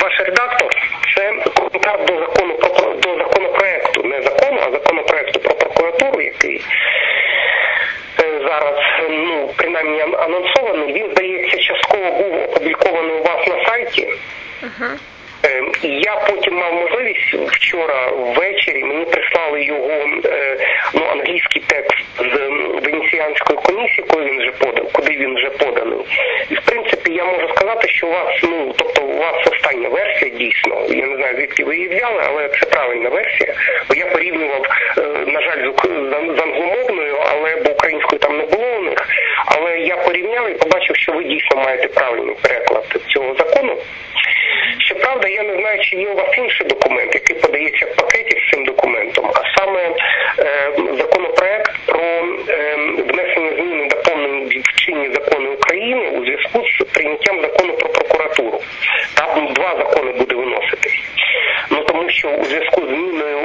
Ваш редактор це коментар до закону до законопроекту, не закону, а законопроекту про прокуратуру, який е, зараз ну принаймні анонсований. Він здається частково був опублікований у вас на сайті. Угу. І я потім мав можливість вчора ввечері мені прислали його е, ну англійський текст з венеціанської комісії, коли він вже подав, куди він вже поданий. І в принципі я можу сказати, що у вас, ну тобто у вас остання версія дійсно. Я не знаю звідки ви її взяли, але це правильна версія. Бо я порівнював, е, на жаль, з англомовною, але бо українською там не було у них. Але я порівняв і побачив, що ви дійсно маєте правильний переклад цього закону. Щоправда, я не знаю, чи є у вас інший документ, який подається в пакеті з цим документом, а саме е, законопроект про е, внесення змін доповнень в чинні закони України у зв'язку з прийняттям закону про прокуратуру. Там два закони буде виноситись. Ну тому що у зв'язку з зміною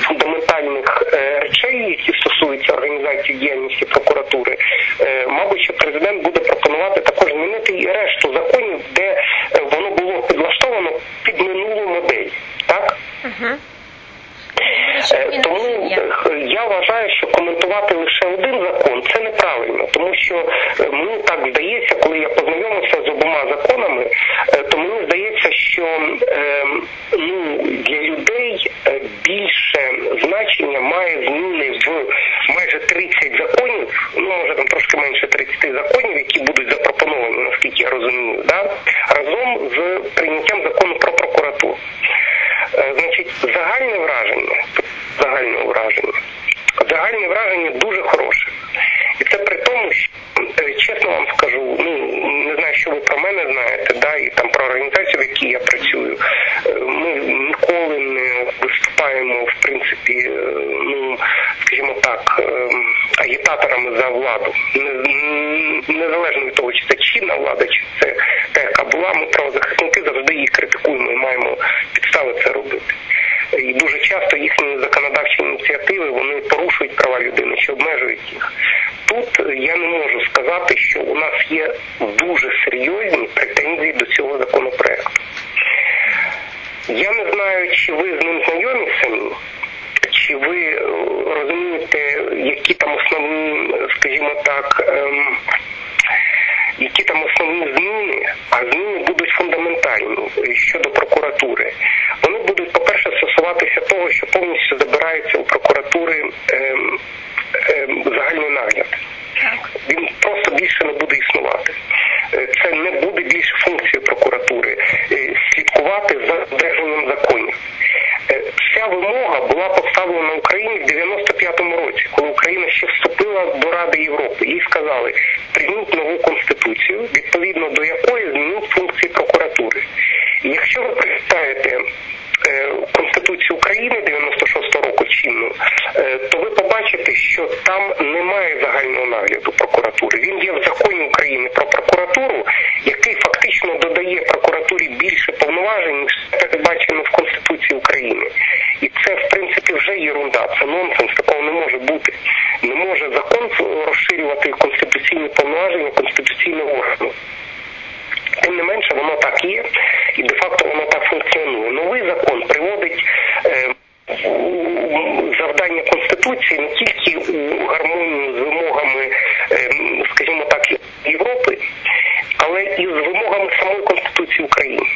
фундаментальних е, речей, які стосуються організації діяльності прокуратури, е, мабуть, що президент буде пропонувати також змінити і решту законів, де е, воно було підлаштовано під минулу модель. Так? Угу. Е, Тому е, я вважаю, що коментувати лише один закон це неправильно, тому що е, мені так здається, коли я познайомився з обома законами, е, то мені здається, що е, ну, для людей більше значення має зміни в майже 30 законів, ну може там трошки менше 30 законів, які будуть запропоновані, наскільки я розумію, да? разом з прийняттям закону про прокуратуру. Значить, загальне враження, загальне враження, загальне враження дуже хороше. І це при тому, що е, чесно вам скажу, ну не знаю, що ви про мене знаєте, да, і там про організацію, в якій я працюю. Е, Ми ніколи не виступаємо, в принципі, е, ну скажімо так, агітаторами за владу. Незалежно від того, чи це чинна влада, чи це та, яка була, ми правозахисники завжди її критикуємо і маємо підстави це робити. І дуже часто їхні законодавчі ініціативи вони порушують права людини, що обмежують їх. Тут я не можу сказати, що у нас є дуже серйозні претензії до цього законопроекту. Я не знаю, чи ви з ним знайомі самі, чи ви е, розумієте, які там основні, скажімо так, ем, які там основні зміни, а зміни будуть фундаментальні щодо прокуратури. Вони будуть, по-перше, стосуватися того, що повністю забирається у прокуратури ем, ем, загальний нагляд. Так. Він просто більше не буде існувати. Е, Це не буде більше функцією прокуратури е, слідкувати за додержанням законів. Е, Ця вимога була поставлена Україні в 95-му році, коли Україна ще вступила до Ради Європи. Їй сказали, прийміть нову конституцію, відповідно до якої змініть функції прокуратури. І якщо ви прочитаєте е, Конституцію України 96-го року чинну, е, то ви побачите, що там немає загального нагляду прокуратури. Він є в законі України про прокуратуру, який фактично додає прокуратурі більше повноважень, ніж передбачено в Конституції України. Це, в принципі, вже єрунда, це нонсенс, такого не може бути. Не може закон розширювати конституційні повноваження конституційного органу. Тим не менше, воно так є, і де-факто воно так функціонує. Новий закон приводить е, завдання Конституції не тільки у гармонію з вимогами, е, скажімо так, Європи, але і з вимогами самої Конституції України.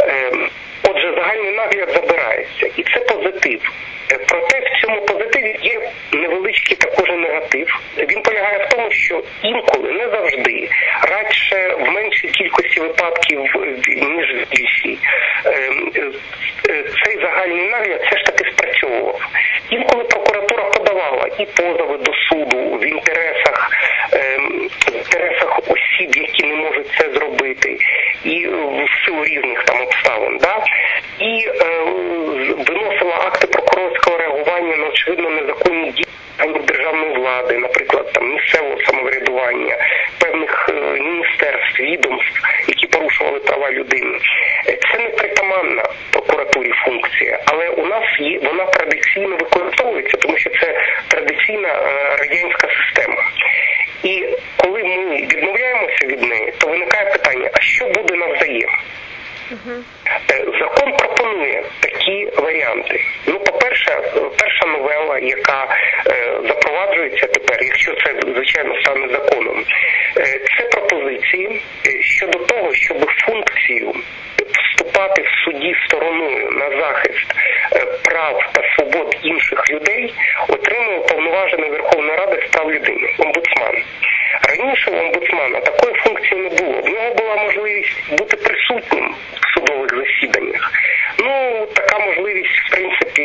Е, Отже, загальний нагляд забирається, і це позитив. Е, Проте в цьому позитиві є невеличкий також негатив. Він полягає в тому, що інколи не завжди, радше в меншій кількості випадків е, ніж в більшій, е, е, цей загальний нагляд все ж таки спрацьовував. Інколи прокуратура подавала і позови до суду в інтересах, е, в інтересах осіб, які не можуть це зробити, і в силу різних там обставин, да? і е, виносила акти прокурорського реагування на очевидно незаконні дії органів державної влади, наприклад, там місцевого самоврядування, певних е, міністерств, відомств, які порушували права людини. Е, Це не притаманна прокуратурі функція, але у нас є вона традиційно використовується, тому що це традиційна е, радянська система. І коли ми відмовляємося від неї, то виникає питання: а що буде навзаєм? Закон пропонує такі варіанти. Ну, по-перше, перша новела, яка запроваджується тепер, якщо це звичайно стане законом, це пропозиції щодо того, щоб функцію вступати в суді стороною на захист прав та свобод інших людей отримує повноважений Верховної Ради з прав людини, омбудсман. Раніше у омбудсмана. Такої функції не було. В нього була можливість бути присутнім в судових засіданнях. Ну, така можливість, в принципі,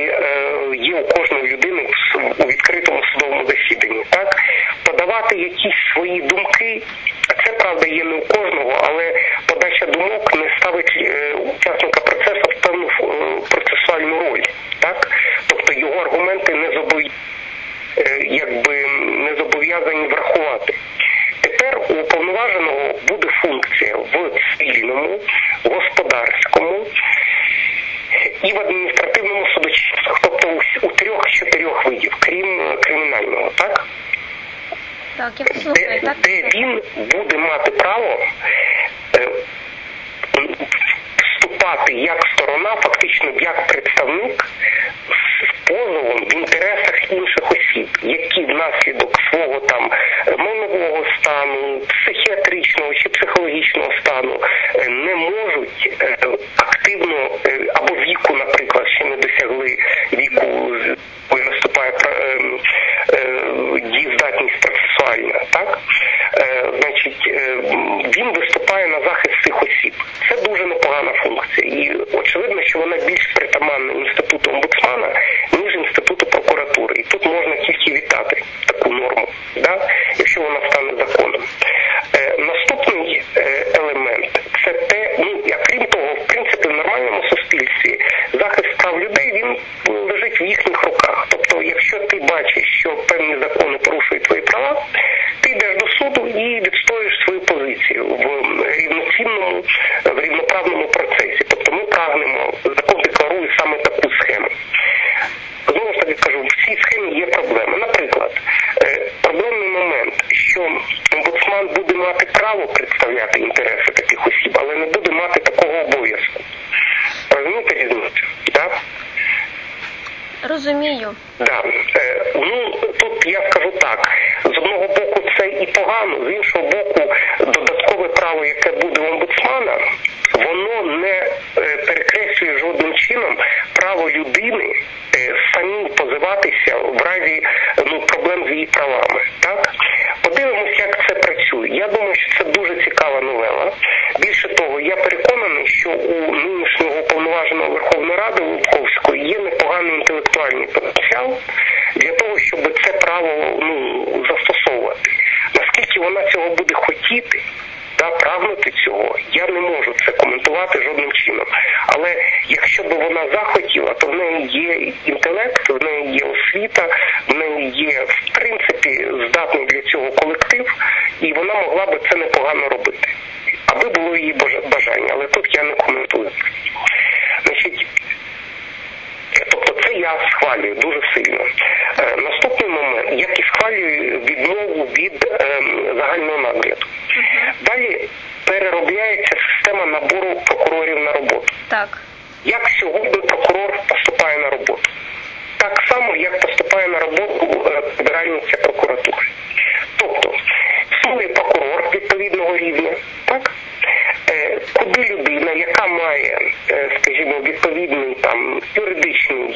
є у кожної людини у відкритому судовому засіданні. Так, подавати якісь свої думки, а це правда є не у кожного, але подача думок не ставить учасника процесу в певну процесуальну роль. Так, тобто його аргументи не зобов'язані якби не зобов'язані врахувати. Тепер у уповноваженого буде функція в цивільному, господарському і в адміністративному судочинствах, тобто у трьох-чотирьох видів, крім кримінального, так? Так, я послухаю, де, так? де він буде мати право вступати як сторона, фактично як представник з позовом в інтересах інших осіб, які внаслідок свого там майнового стану, психіатричного чи психологічного стану не можуть активно або віку, наприклад, ще не досягли віку, коли наступає дієздатність процесуальна, так? Значить, він виступає на захист цих осіб. Це дуже непогана функція. І очевидно, що вона більш притаманна інституту омбудсмана, ніж інституту прокуратури. І тут можна тільки вітати таку норму, да? якщо вона стане законом. Е, наступний е, елемент це те, ну а крім того, в принципі, в нормальному суспільстві захист прав людей він лежить в їхніх руках. Тобто, якщо ти бачиш, що певні закони порушують твої права, ти до і відстоюєш свою позицію в рівноцінному, в рівноправному процесі. Тобто ми прагнемо, закон декларує саме таку схему. Знову ж таки кажу, в цій схемі є проблеми. Наприклад, проблемний момент, що омбудсман буде мати право представляти інтереси таких осіб, але не буде мати такого обов'язку. Розумієте різницю? Да? Розумію. Да. Е, ну тут я скажу так: з одного боку, це і погано, з іншого боку, додаткове право, яке буде у омбудсмана, воно не е, перекреслює жодним чином право людини е, самій позиватися в разі ну, проблем з її правами. Так? Подивимось, як це працює. Я думаю, що це дуже цікава новела. Більше того, я переконаний, що у нинішнього уповноваженого Верховної Ради Лубковської є непоганий інтелектуальний потенціал для того, щоб це право ну, застосовувати. Наскільки вона цього буде хотіти, та прагнути цього, я не можу це коментувати жодним чином. Але якщо б вона захотіла, то в неї є інтелект, в неї є освіта, в неї є в принципі здатний для цього колектив, і вона могла би це непогано робити, аби було її бажання. Але тут я не коментую. Значить, Тобто це я схвалюю дуже сильно. Е, наступний момент, як і схвалюю відмову від е, загального нагляду. Далі переробляється система набору прокурорів на роботу. Так. Як сьогодні прокурор поступає на роботу? Так само, як поступає на роботу збиральниця прокуратури. Тобто, існує прокурор відповідного рівня, так? Куди людина, яка має, скажімо, відповідний там юридичний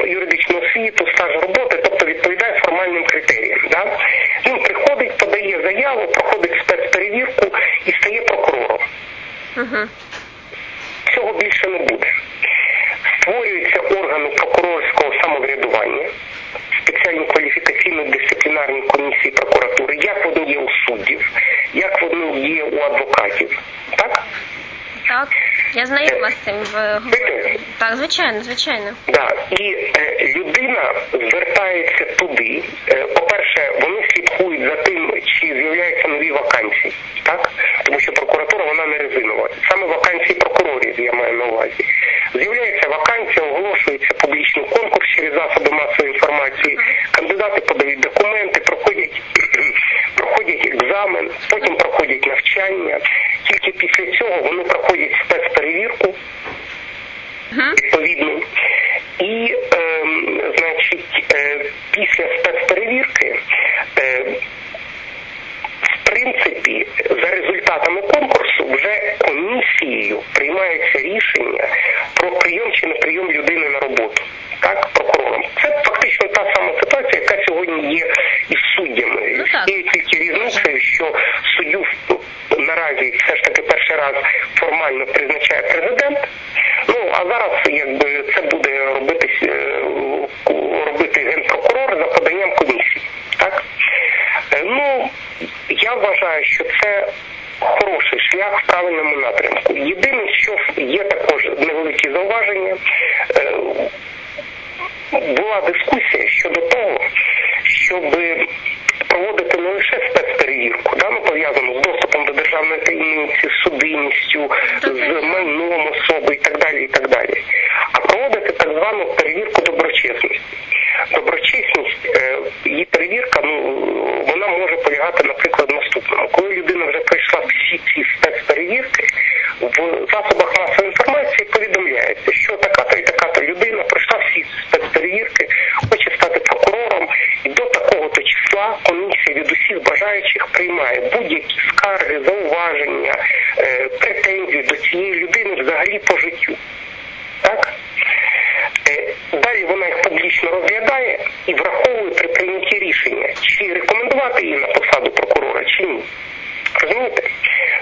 юридичну освіту, стаж роботи, тобто відповідає формальним критеріям. Да? Він приходить, подає заяву, проходить спецперевірку і стає прокурором. Угу. Цього більше не буде. Створюються органи прокурорського самоврядування, спеціальні кваліфікаційно-дисциплінарні комісії прокуратури, як вони є у суддів, як вони є у адвокатів. Так? Так, я знайома з цим в Ви так, звичайно, звичайно. Да. І е, людина звертається туди. Е, по-перше, вони слідкують за тим, чи з'являються нові вакансії, так? Тому що прокуратура вона не резинова. Саме вакансії прокурорів я маю на увазі. З'являється вакансія, оголошується публічний конкурс через засоби масової інформації. Кандидати подають документи, проходять проходять екзамен, потім проходять навчання. Тільки після цього вони проходять спецперевірку відповідно. І, е, значить, е, після спецперевірки, е, в принципі, за результатами конкурсу вже комісією приймається рішення правильному напрямку. Єдине, що є також невеликі зауваження. Е, була дискусія щодо того, щоб проводити не лише спецперевірку, да, ну, пов'язану з доступом до державної таємниці, з судимістю, з майном особи і так далі, і так далі, а проводити так звану перевірку доброчесності. Доброчесність, е, її перевірка, ну вона може полягати, наприклад, в наступному. Коли людина вже пройшла всі ці спецперевірки, в засобах масової інформації повідомляється, що така-то і така-то людина пройшла всі спецперевірки, хоче стати прокурором, і до такого-то числа усіх бажаючих приймає будь-які скарги, зауваження, е, претензії до цієї людини взагалі по життю. Так? Е, Далі вона їх публічно розглядає і враховує при прийнятті рішення, чи рекомендувати її на посаду прокурора, чи ні. Розумієте?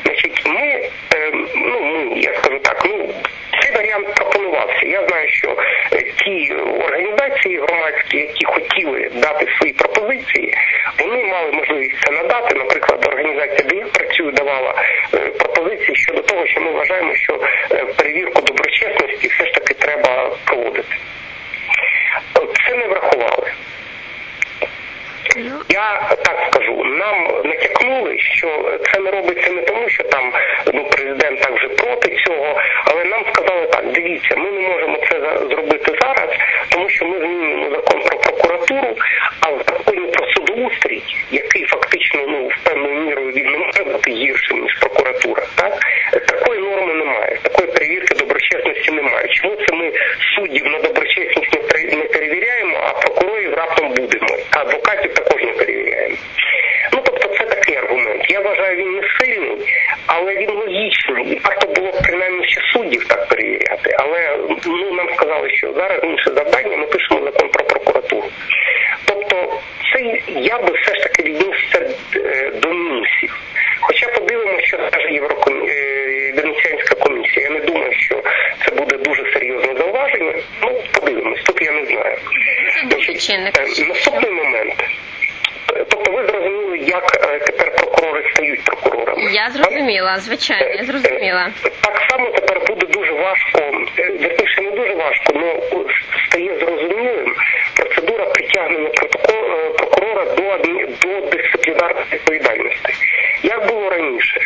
Значить, ми, е, ну ми, я скажу так, ну цей варіант пропонувався. Я знаю, що е, ті організації громадські, які хотіли дати свої пропозиції, вони мали можливість це надати. Наприклад, організація, де я працюю, давала е, пропозиції щодо того, що ми вважаємо, що е, перевірку доброчесності все ж таки треба проводити. Це не врахували. Ну, Я так скажу, нам натякнули, що не робиться не тому, що там ну президент так вже проти цього, але нам сказали так: дивіться, ми не можемо це зробити зараз, тому що ми змінюємо закон про прокуратуру, а в законі про судоустрій, який фактично ну в певною мірою він не може бути гіршим ніж прокуратура, так такої норми немає, такої перевірки доброчесності немає. Чому це ми суддів на доброчесність не пере- не перевіряємо, а прокурорів раптом будемо, а адвокатів також не перевіряємо. Ну тобто це такий аргумент. Я вважаю, він не сильний, але він логічний. І варто було б принаймні ще суддів так перевіряти. Але ну нам сказали, що зараз інше завдання, ми пишемо закон про прокуратуру. Тобто, це я би все ж таки віднісся е, до мінусів. Хоча подивимося, що скаже Єврокомі... е, Венеціанська комісія. Я не думаю, що це буде дуже серйозне зауваження. Ну, подивимось, тут я не знаю. це. Е, Наступний момент. Тобто ви зрозуміли, як е, тепер прокурори стають прокурорами. Я зрозуміла, звичайно, я зрозуміла. Так само тепер буде дуже важко, важко, але стає зрозумілим процедура притягнення е, прокурора до, до дисциплінарної відповідальності. Як було раніше,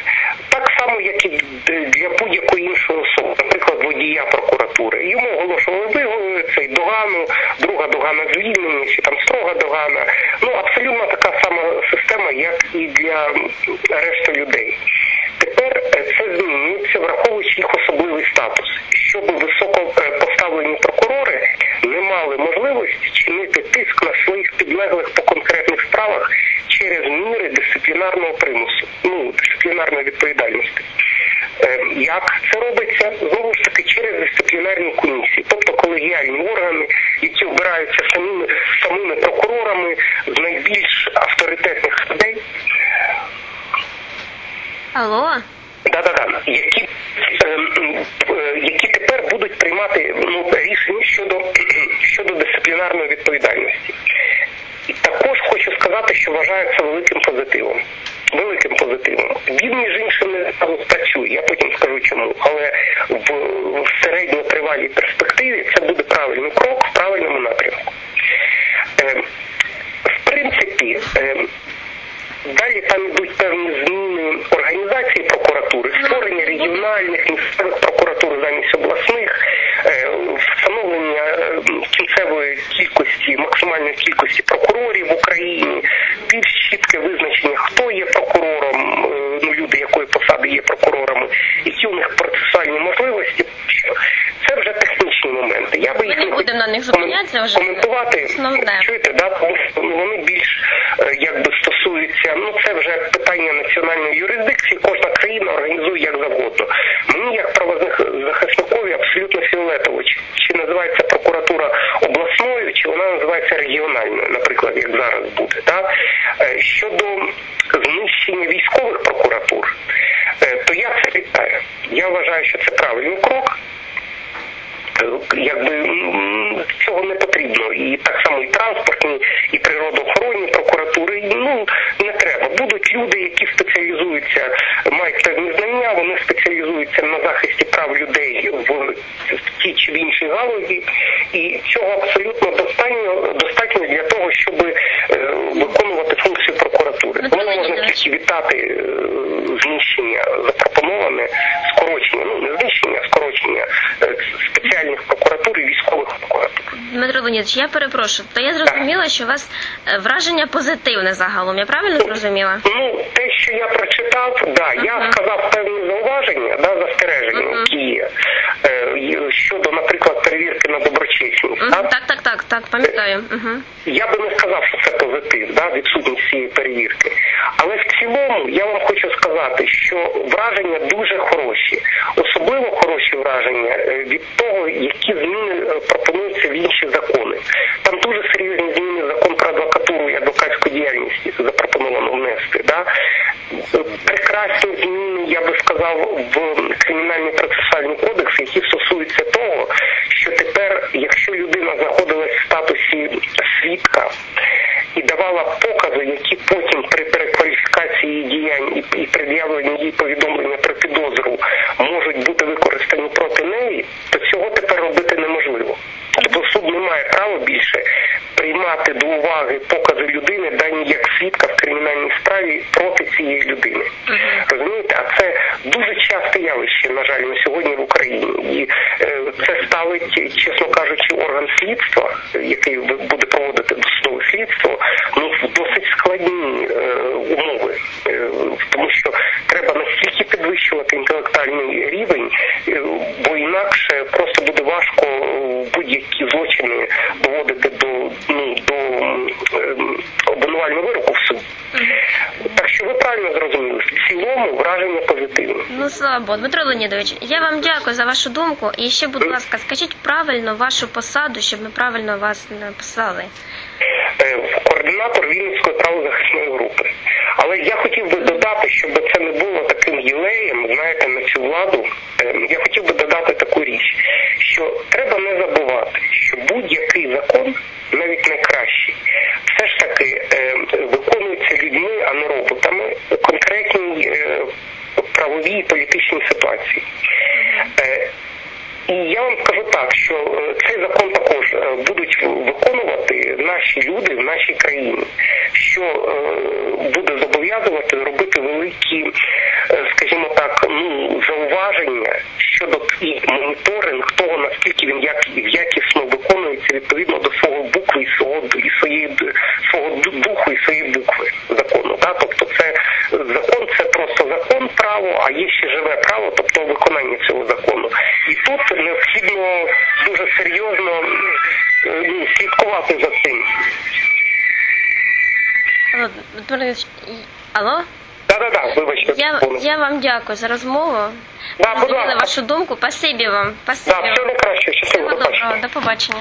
так само, як і для будь-якої іншої особи, наприклад, водія прокуратури. Йому оголошували виговори, цей догану, друга догана звільнення, чи там строга догана. Ну абсолютно така сама система, як і для решти людей. Тепер е, це змінюється, враховуючи їх особливий статус, щоб високо е, поставлені прокурори не мали можливості чинити тиск на своїх підлеглих по конкретних справах через міри дисциплінарного примусу, ну дисциплінарної відповідальності. Е, Як це робиться? Знову ж таки через дисциплінарні комісії, тобто колегіальні органи, які обираються самими самими прокурорами з найбільш авторитетних людей, Алло? Да-да-да, які, е, е, які тепер будуть приймати ну, рішення щодо, щодо дисциплінарної відповідальності. Хочу сказати, що вважаю це великим позитивом. Великим позитивом. Він, між іншим, спрацює, я потім скажу чому. Але в, в середньотривалій перспективі це буде правильний крок в правильному напрямку. Е, в принципі, е, Далі там йдуть певні зміни організації прокуратури, створення регіональних місцевих прокуратур замість обласних, встановлення е, кінцевої кількості, максимальної кількості прокурорів в Україні, більш чітке визначення, хто є прокурором, е, ну люди якої посади є прокурорами, які у них процесуальні можливості. Це вже технічні моменти. Я би їх не не будемо на них зупинятися вже. коментувати. Основне. Чуєте, да, тому що ну, вони більш е, якби стосуються, ну це вже питання національної юрисдикції. Кожна країна організує як завгодно. Мені як називається прокуратура обласною, чи вона називається регіональною, наприклад, як зараз буде. Да? Е, щодо знищення військових прокуратур, е, то я це вітаю. Я вважаю, що це правильний крок. Е, якби цього не потрібно, і так само і транспортні, і природоохоронні прокуратури. Ну не треба. Будуть люди, які спеціалізуються, мають певні знання, вони спеціалізуються на захисті прав людей в, тій чи в іншій галузі, і цього абсолютно достатньо достатньо для того, щоб е, виконувати функцію прокуратури. Дмитро Тому можна тільки вітати е, знищення запропоноване скорочення, ну не знищення, а скорочення е, спеціальних прокуратур і військових прокуратур. Дмитро Леонідович, я перепрошую. То я зрозуміла, що у вас е, враження позитивне загалом. Я правильно зрозуміла? Ну, те, що я прочитав, да, я сказав певні зауваження, да, застереження, які є е, і щодо, наприклад, перевірки на доброчесність. Мгм, так? Так, так, так, так, пам'ятаю. Угу. Я би не сказав, що це позитив, да, відсутність цієї перевірки. Але в цілому я вам хочу сказати, що враження дуже хороші, особливо хороші враження е, від того, які зміни е, пропонуються в інші закони. Там дуже серйозні зміни закон про адвокатуру і адвокатську діяльність запропоновано внести. Да? Е, Прекрасні зміни, я би сказав, в кримінальний процесуальний кодекс, які стосуються того, що тепер, якщо людина знаходилась в статусі свідка і давала покази, які потім при перекваліфікації діянь і, пред'явленні її повідомлення про підозру можуть бути використані проти неї, то цього тепер робити неможливо. Тобто суд не має права більше приймати до уваги покази людини, дані як свідка в кримінальній справі проти цієї людини. Розумієте, а це дуже часте явище, на жаль, на сьогодні в Україні. І е, це ставить, чесно кажучи, орган слідства, який буде проводити досудове слідство, ну в досить складні е, умови, Е, тому що треба настільки підвищувати інтелектуальний рівень, е, бо інакше просто буде важко е, будь-які злочини доводити до ну до ем, обвинувального вироку в суді. Так що ви правильно зрозуміли, в цілому враження слава Богу. Дмитро Леонідович, я вам дякую за вашу думку. І ще, будь ласка, скажіть правильно вашу посаду, щоб ми правильно вас написали. Е, координатор Вінницької правозахисної групи. Але я хотів би додати, щоб це не було таким юлеєм, знаєте, на цю владу. е, Я хотів би додати таку річ, що треба не забувати, що будь-який закон, навіть найкращий, все ж таки е, виконується людьми, а не роботами у конкретній е, правовій і політичній ситуації. Е, і я вам скажу так, що е, цей закон також е, будуть виконувати наші люди в нашій країні, що е, буде зобов'язувати робити великі, е, скажімо так, ну зауваження щодо моніторинг того, наскільки він як якісно виконується відповідно до свого букви і свого і своєї свого духу і своєї букви закону. Да? Тобто, це закон, це просто закон право, а є ще живе право, тобто виконання цього закону. І тут необхідно дуже серйозно е, ну, слідкувати за цим. Алло, Леонідович, і- Да-да-да, вибачте. Я, я вам дякую за розмову. Да, будь ласка. вашу думку. Спасибі вам. Спасибі Да, всього найкращого, щасливо, Всього до побачення. доброго. До побачення.